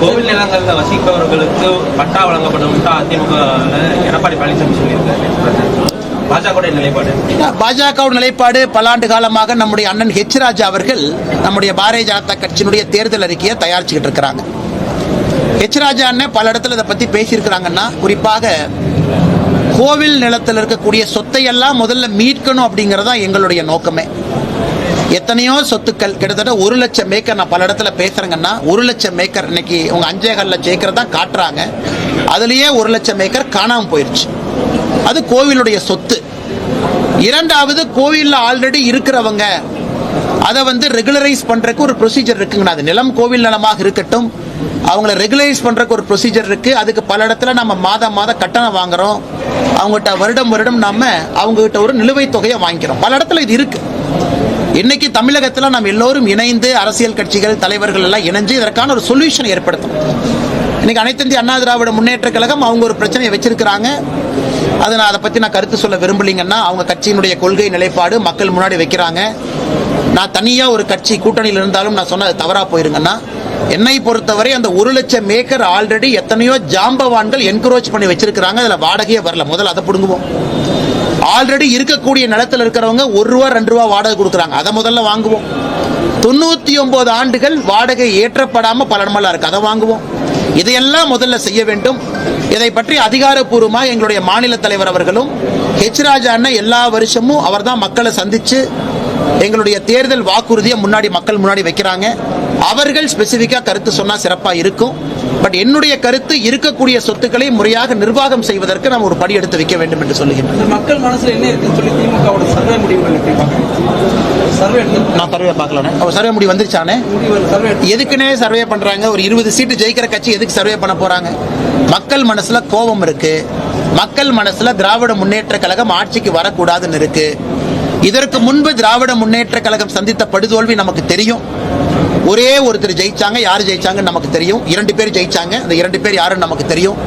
கோவில் நிலங்களில் வசிப்பவர்களுக்கு பட்டா வழங்கப்படும் அதிமுக எடப்பாடி பழனிசாமி சொல்லியிருக்காரு. பாஜக நிலைப்பாடு? பாஜகவுடைய நிலைப்பாடு பல ஆண்டு காலமாக நம்முடைய அண்ணன் ஹெச் ராஜா அவர்கள் நம்முடைய பாரதிய ஜனதா கட்சியினுடைய தேர்தல் அறிக்கையை தயாரிச்சுக்கிட்டு இருக்கிறாங்க. ஹெச் ராஜா அண்ணன் பல இடத்துல இதை பத்தி பேசியிருக்கிறாங்கன்னா குறிப்பாக கோவில் நிலத்தில் இருக்கக்கூடிய சொத்தை எல்லாம் முதல்ல மீட்கணும் அப்படிங்கறது தான் எங்களுடைய நோக்கமே. எத்தனையோ சொத்துக்கள் கிட்டத்தட்ட ஒரு லட்சம் ஏக்கர் நான் பல இடத்துல பேசுறேங்கன்னா ஒரு லட்சம் ஏக்கர் இன்னைக்கு உங்க அஞ்சே கால் லட்சம் ஏக்கர் தான் காட்டுறாங்க. அதுலயே ஒரு லட்சம் ஏக்கர் காணாமல் போயிருச்சு. அது கோவிலுடைய சொத்து. இரண்டாவது கோவில்ல ஆல்ரெடி இருக்கிறவங்க அதை வந்து ரெகுலரைஸ் பண்றதுக்கு ஒரு ப்ரொசீஜர் இருக்குங்கண்ணா. அது நிலம் கோவில் நிலமாக இருக்கட்டும் அவங்கள ரெகுலரைஸ் பண்றதுக்கு ஒரு ப்ரொசீஜர் இருக்கு. அதுக்கு பல இடத்துல நம்ம மாதம் மாதம் கட்டணம் வாங்குறோம். அவங்ககிட்ட வருடம் வருடம் நம்ம அவங்ககிட்ட ஒரு நிலுவைத் தொகையை வாங்கிக்கிறோம். பல இடத்துல இது இருக்கு. இன்னைக்கு தமிழகத்தில் நாம் எல்லோரும் இணைந்து அரசியல் கட்சிகள் தலைவர்கள் எல்லாம் இணைஞ்சு இதற்கான ஒரு சொல்யூஷன் ஏற்படுத்தணும். இன்னைக்கு அனைத்து இந்திய அண்ணா திராவிட முன்னேற்ற கழகம் அவங்க ஒரு பிரச்சனையை வச்சிருக்கிறாங்க. அதை நான் அதை பத்தி நான் கருத்து சொல்ல விரும்பலீங்கன்னா அவங்க கட்சியினுடைய கொள்கை நிலைப்பாடு மக்கள் முன்னாடி வைக்கிறாங்க. நான் தனியா ஒரு கட்சி கூட்டணியில் இருந்தாலும் நான் சொன்னது தவறா போயிருங்கன்னா என்னை பொறுத்தவரை அந்த ஒரு லட்சம் ஏக்கர் ஆல்ரெடி எத்தனையோ ஜாம்பவான்கள் என்கரேஜ் பண்ணி வச்சிருக்கிறாங்க. அதுல வாடகையே வரல. முதல்ல அதை பிடுங்குவோம். ஆல்ரெடி இருக்கக்கூடிய நிலத்தில் இருக்கிறவங்க ஒரு ரூபா ரெண்டு ரூபா வாடகை கொடுக்குறாங்க. அதை முதல்ல வாங்குவோம். தொண்ணூத்தி ஒன்பது ஆண்டுகள் வாடகை ஏற்றப்படாம பல இடமெல்லாம் இருக்கு. அதை வாங்குவோம். இதையெல்லாம் முதல்ல செய்ய வேண்டும். இதை பற்றி அதிகாரப்பூர்வமாக எங்களுடைய மாநில தலைவர் அவர்களும் ஹெச் ராஜா அண்ணன் எல்லா வருஷமும் அவர்தான் மக்களை சந்திச்சு எங்களுடைய தேர்தல் வாக்குறுதியை முன்னாடி மக்கள் முன்னாடி வைக்கிறாங்க. அவர்கள் ஸ்பெசிஃபிக்கா கருத்து சொன்னா சிறப்பா இருக்கும். பட் என்னுடைய கருத்து இருக்கக்கூடிய சொத்துக்களை முறையாக நிர்வாகம் செய்வதற்கு நாம் ஒரு படி எடுத்து வைக்க வேண்டும் என்று சொல்லுகின்றேன் இந்த மக்கள் மனசுல என்ன இருக்குன்னு சொல்லி திமுகவோட சர்வே முடிவுகள் எப்படி சர்வே நான் சர்வே பார்க்கலானே? அவர் சர்வே முடி வந்துருச்சானே? எதுக்குன்னே சர்வே பண்றாங்க? ஒரு இருபது சீட்டு ஜெயிக்கிற கட்சி எதுக்கு சர்வே பண்ண போறாங்க? மக்கள் மனசுல கோபம் இருக்கு. மக்கள் மனசுல திராவிட முன்னேற்ற கழகம் ஆட்சிக்கு வரக்கூடாதுன்னு இருக்கு. இதற்கு முன்பு திராவிட முன்னேற்ற கழகம் சந்தித்த படுதோல்வி நமக்கு தெரியும். ஒரே ஒருத்தர் ஜெயிச்சாங்க யார் ஜெயிச்சாங்கன்னு நமக்கு தெரியும். இரண்டு பேர் ஜெயிச்சாங்க அந்த இரண்டு பேர் யாருன்னு நமக்கு தெரியும்.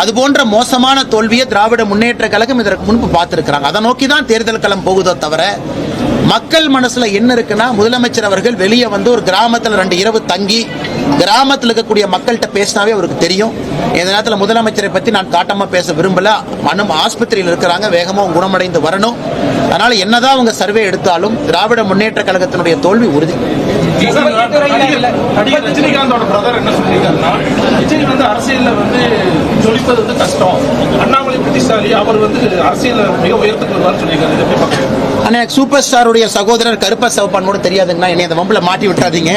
அது போன்ற மோசமான தோல்வியை திராவிட முன்னேற்ற கழகம் இதற்கு முன்பு பார்த்துருக்கிறாங்க. அதை நோக்கி தான் தேர்தல் களம் போகுதோ தவிர மக்கள் மனசுல என்ன இருக்குன்னா முதலமைச்சர் அவர்கள் வெளியே வந்து ஒரு கிராமத்துல ரெண்டு இரவு தங்கி கிராமத்தில் இருக்கக்கூடிய மக்கள்கிட்ட பேசினாவே அவருக்கு தெரியும். இந்த நேரத்தில் முதலமைச்சரை பற்றி நான் காட்டமாக பேச விரும்பல. மனம் ஆஸ்பத்திரியில் இருக்கிறாங்க வேகமாக குணமடைந்து வரணும். அதனால என்னதான் அவங்க சர்வே எடுத்தாலும் திராவிட முன்னேற்ற கழகத்தினுடைய தோல்வி உறுதி. ரஜினிகாந்தோட பிரதர் என்ன சொல்லியிருக்காருன்னா விஜய் வந்து அரசியல்ல வந்து ஜொலிப்பது வந்து கஷ்டம். புத்திசாலி அவர் வந்து அரசியல்ல மிக உயர்த்துக்கு வருவார்னு சொல்லியிருக்காரு. இதை சூப்பர் ஸ்டாருடைய சகோதரர் கருப்ப சவப்பான் கூட தெரியாதுங்கண்ணா. என்னை அந்த வம்பில் மாட்டி விட்டுறாதீங்க.